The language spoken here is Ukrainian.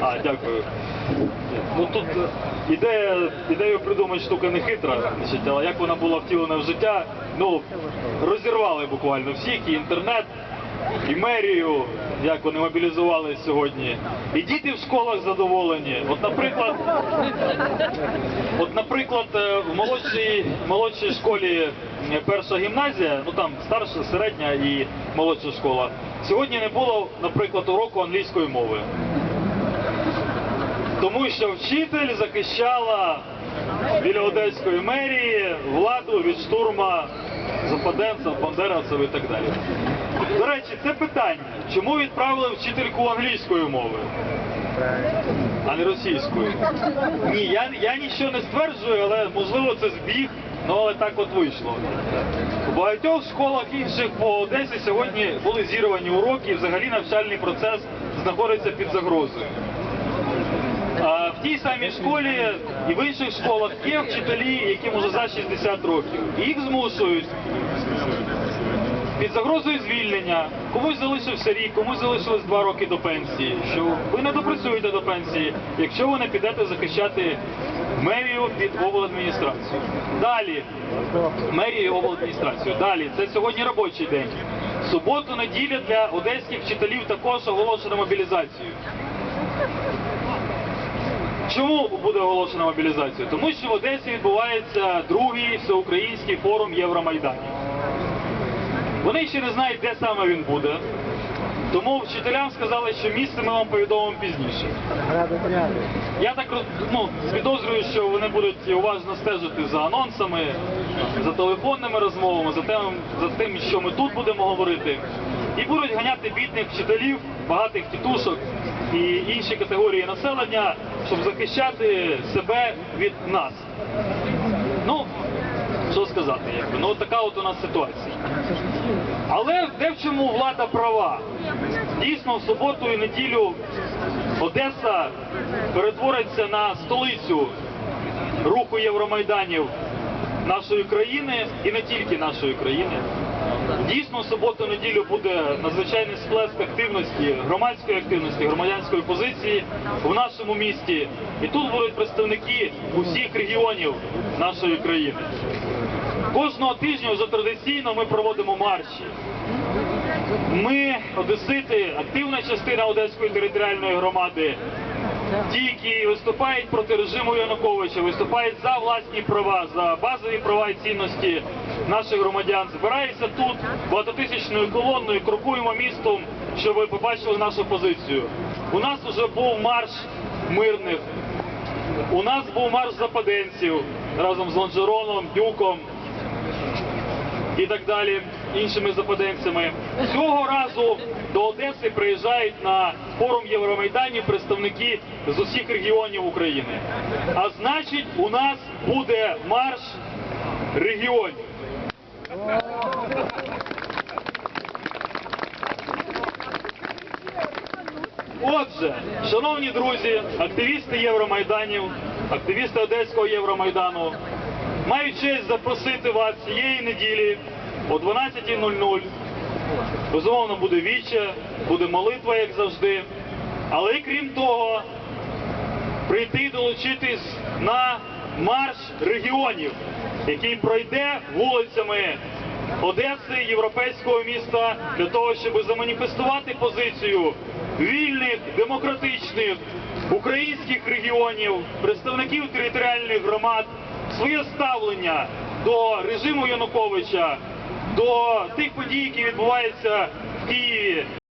А, дякую. Ну тут е, ідея, ідею придумати штука не хитра, значить, але як вона була втілена в життя, ну розірвали буквально всіх, і інтернет, і мерію, як вони мобілізували сьогодні. І діти в школах задоволені. От, наприклад, от, наприклад, е, в молодшій, молодшій школі е, перша гімназія, ну там старша, середня і молодша школа. Сьогодні не було, наприклад, уроку англійської мови. Тому що вчитель захищала біля Одеської мерії владу від штурма западенців, бандеровців і так далі. До речі, це питання. Чому відправили вчительку англійської мови, а не російської? Ні, я, я нічого не стверджую, але можливо це збіг, ну але так от вийшло. У багатьох школах інших по Одесі сьогодні були зірвані уроки, і взагалі навчальний процес знаходиться під загрозою. В тій самій школі і в інших школах є вчителі, яким уже за 60 років. Їх змушують під загрозою звільнення. Комусь залишився рік, комусь залишилось два роки до пенсії. Що ви не допрацюєте до пенсії, якщо ви не підете захищати мерію під обладміністрацію. Далі мерію обладміністрацію. Далі це сьогодні робочий день. Суботу, неділя для одеських вчителів також оголошено мобілізацію. Чому буде оголошена мобілізація? Тому що в Одесі відбувається другий всеукраїнський форум Євромайданів. Вони ще не знають, де саме він буде. Тому вчителям сказали, що місце ми вам повідомимо пізніше. Я так ну, підозрюю, що вони будуть уважно стежити за анонсами, за телефонними розмовами, за тим, за тим, що ми тут будемо говорити. І будуть ганяти бідних вчителів, багатих тітушок і інші категорії населення, щоб захищати себе від нас. Ну, що сказати, якби. Ну, така от у нас ситуація. Але де в чому влада права? Дійсно, в суботу і неділю Одеса перетвориться на столицю руху Євромайданів нашої країни і не тільки нашої країни. Дійсно, в суботу-неділю буде надзвичайний сплеск активності, громадської активності, громадянської позиції в нашому місті. І тут будуть представники усіх регіонів нашої країни. Кожного тижня вже традиційно ми проводимо марші. Ми, одесити, активна частина Одеської територіальної громади, ті, які виступають проти режиму Януковича, виступають за власні права, за базові права і цінності наших громадян, збираються тут багатотисячною колонною, крокуємо містом, щоб ви побачили нашу позицію. У нас вже був марш мирних, у нас був марш западенців разом з Лонжероном, Дюком і так далі, іншими западенцями. Цього разу до Одеси приїжджають на форум Євромайданів представники з усіх регіонів України. А значить, у нас буде марш регіонів. Отже, шановні друзі, активісти Євромайданів, активісти Одеського Євромайдану, маю честь запросити вас цієї неділі о 12.00. Безумовно, буде віче, буде молитва, як завжди. Але крім того, прийти і долучитись на марш регіонів, який пройде вулицями Одеси, європейського міста, для того, щоб заманіфестувати позицію вільних, демократичних українських регіонів, представників територіальних громад, своє ставлення до режиму Януковича, до тих подій, які відбуваються в Києві.